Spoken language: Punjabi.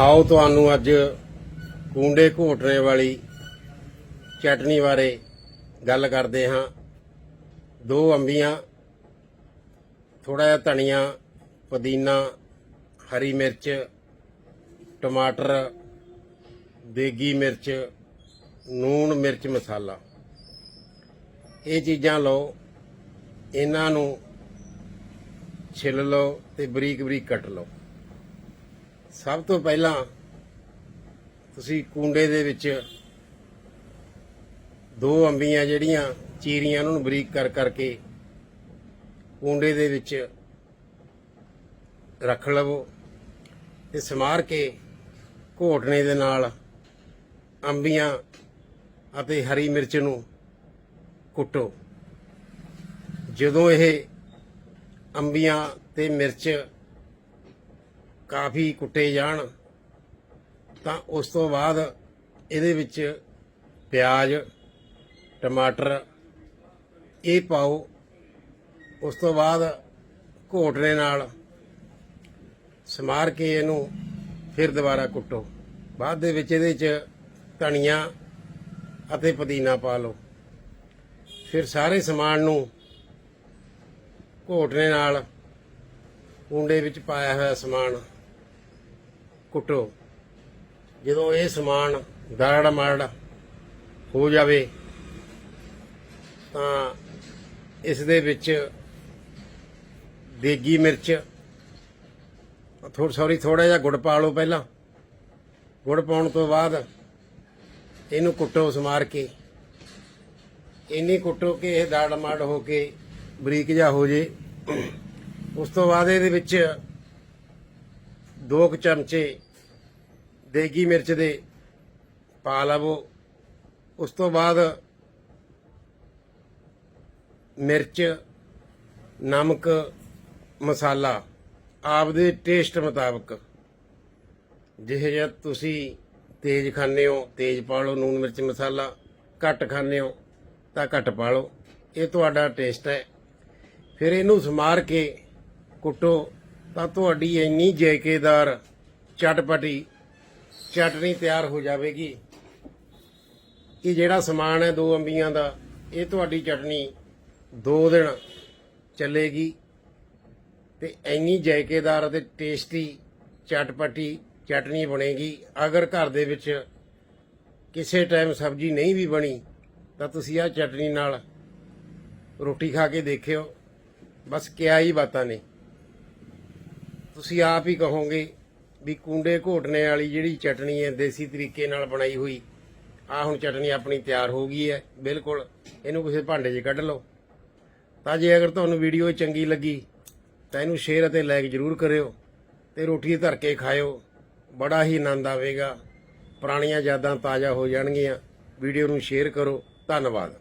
ਆਓ ਤੁਹਾਨੂੰ ਅੱਜ ਕੁੰਡੇ ਘੋਟਣੇ ਵਾਲੀ ਚਟਨੀ ਬਾਰੇ ਗੱਲ ਕਰਦੇ ਹਾਂ। ਦੋ ਅੰਬੀਆਂ ਥੋੜਾ ਜਿਹਾ ਧਨੀਆ, ਪੁਦੀਨਾ, ਹਰੀ ਮਿਰਚ, ਟਮਾਟਰ, ਦੇਗੀ ਮਿਰਚ, ਨੂਣ ਮਿਰਚ ਮਸਾਲਾ। ਇਹ ਚੀਜ਼ਾਂ ਲਓ, ਇਹਨਾਂ ਨੂੰ ਛਿੱਲ ਲਓ ਤੇ ਬਰੀਕ ਬਰੀਕ ਕੱਟ ਲਓ। ਸਭ ਤੋਂ ਪਹਿਲਾਂ ਤੁਸੀਂ ਕੁੰਡੇ ਦੇ ਵਿੱਚ ਦੋ ਅੰਬੀਆਂ ਜਿਹੜੀਆਂ ਚੀਰੀਆਂ ਉਹਨਾਂ ਨੂੰ ਬਰੀਕ ਕਰ ਕਰਕੇ ਕੁੰਡੇ ਦੇ ਵਿੱਚ ਰੱਖ ਲਵੋ ਤੇ ਸਮਾਰ ਕੇ ਘੋਟਣੇ ਦੇ ਨਾਲ ਅੰਬੀਆਂ ਅਤੇ ਹਰੀ ਮਿਰਚ ਨੂੰ ਕੁੱਟੋ। ਜਦੋਂ ਇਹ ਅੰਬੀਆਂ ਤੇ ਮਿਰਚ ਕਾਫੀ ਕੁੱਟੇ ਜਾਣ, ਤਾਂ ਉਸ ਤੋਂ ਬਾਅਦ ਇਹਦੇ ਵਿੱਚ ਪਿਆਜ਼, ਟਮਾਟਰ, ਇਹ ਪਾਓ। ਉਸ ਤੋਂ ਬਾਅਦ ਘੋਟਣੇ ਨਾਲ ਸਮਾਰ ਕੇ ਇਹਨੂੰ ਫਿਰ ਦੁਬਾਰਾ ਕੁੱਟੋ। ਬਾਅਦ ਦੇ ਵਿੱਚ ਇਹਦੇ 'ਚ ਧਨੀਆ ਅਤੇ ਪੁਦੀਨਾ ਪਾ ਲਓ। ਫਿਰ ਸਾਰੇ ਸਮਾਨ ਨੂੰ ਘੋਟਣੇ ਨਾਲ ਕੁੰਡੇ ਵਿੱਚ ਪਾਇਆ ਹੋਇਆ ਸਮਾਨ ਕੁੱਟੋ। ਜਦੋਂ ਇਹ ਸਮਾਨ ਦਾੜ ਮਾੜ ਹੋ ਜਾਵੇ, ਤਾਂ ਇਸ ਦੇ ਵਿੱਚ ਦੇਗੀ ਮਿਰਚ ਥੋੜੀ ਸੌਰੀ ਥੋੜਾ ਜਿਹਾ ਗੁੜ ਪਾ ਲਓ ਪਹਿਲਾਂ। ਗੁੜ ਪਾਉਣ ਤੋਂ ਬਾਅਦ ਇਹਨੂੰ ਕੁੱਟੋ ਸਮਾਰ ਕੇ। ਇੰਨੀ ਕੁੱਟੋ ਕਿ ਇਹ ਦਾੜ ਮਾੜ ਹੋ ਕੇ ਬਰੀਕ ਜਿਹਾ ਹੋ ਜੇ। ਉਸ ਤੋਂ ਬਾਅਦ ਇਹਦੇ ਵਿੱਚ ਦੋ ਕੁ ਚਮਚੇ ਦੇਗੀ ਮਿਰਚ ਦੇ ਪਾ ਲਵੋ। ਉਸ ਤੋਂ ਬਾਅਦ ਮਿਰਚ, ਨਮਕ, ਮਸਾਲਾ ਆਪਦੇ ਟੇਸਟ ਮੁਤਾਬਕ। ਜਿਹੇ ਜਿਹਾ ਤੁਸੀਂ ਤੇਜ਼ ਖਾਂਦੇ ਹੋ, ਤੇਜ਼ ਪਾ ਲਓ ਨੂਨ ਮਿਰਚ ਮਸਾਲਾ, ਘੱਟ ਖਾਂਦੇ ਹੋ ਤਾਂ ਘੱਟ ਪਾ ਲਓ। ਇਹ ਤੁਹਾਡਾ ਟੇਸਟ ਹੈ। ਫਿਰ ਇਹਨੂੰ ਸਮਾਰ ਕੇ ਕੁੱਟੋ। ਤਾਂ ਤੁਹਾਡੀ ਇੰਨੀ ਜੈਕੇਦਾਰ ਚਟਪਟੀ ਚਟਨੀ ਤਿਆਰ ਹੋ ਜਾਵੇਗੀ ਇਹ ਜਿਹੜਾ ਸਮਾਨ ਹੈ ਦੋ ਅੰਬੀਆਂ ਦਾ, ਇਹ ਤੁਹਾਡੀ ਚਟਨੀ ਦੋ ਦਿਨ ਚੱਲੇਗੀ ਤੇ ਇੰਨੀ ਜ਼ੈਕੇਦਾਰ ਅਤੇ ਟੇਸਟੀ ਚਟਪਟੀ ਚਟਨੀ ਬਣੇਗੀ। ਅਗਰ ਘਰ ਦੇ ਵਿੱਚ ਕਿਸੇ ਟਾਈਮ ਸਬਜ਼ੀ ਨਹੀਂ ਵੀ ਬਣੀ, ਤਾਂ ਤੁਸੀਂ ਆਹ ਚਟਨੀ ਨਾਲ ਰੋਟੀ ਖਾ ਕੇ ਦੇਖਿਓ। ਬਸ ਕਿਆ ਹੀ ਬਾਤਾਂ ਨੇ। ਤੁਸੀਂ ਆਪ ਹੀ ਕਹੋਗੇ ਵੀ ਕੁੰਡੇ ਘੋਟਣੇ ਵਾਲੀ ਜਿਹੜੀ ਚਟਨੀ ਹੈ ਦੇਸੀ ਤਰੀਕੇ ਨਾਲ ਬਣਾਈ ਹੋਈ, ਆ ਹੁਣ ਚਟਨੀ ਆਪਣੀ ਤਿਆਰ ਹੋ ਗਈ ਹੈ, ਬਿਲਕੁਲ। ਇਹਨੂੰ ਕਿਸੇ ਭਾਂਡੇ 'ਚ ਕੱਢ ਲਓ। ਤਾਂ ਜੇ ਅਗਰ ਤੁਹਾਨੂੰ ਵੀਡੀਓ ਚੰਗੀ ਲੱਗੀ, ਤਾਂ ਇਹਨੂੰ ਸ਼ੇਅਰ ਅਤੇ ਲਾਈਕ ਜ਼ਰੂਰ ਕਰਿਓ ਤੇ ਰੋਟੀ ਧਰ ਕੇ ਖਾਇਓ। ਬੜਾ ਹੀ ਆਨੰਦ ਆਵੇਗਾ। ਪੁਰਾਣੀਆਂ ਯਾਦਾਂ ਤਾਜ਼ਾ ਹੋ ਜਾਣਗੀਆਂ। ਵੀਡੀਓ ਨੂੰ ਸ਼ੇਅਰ ਕਰੋ। ਧੰਨਵਾਦ।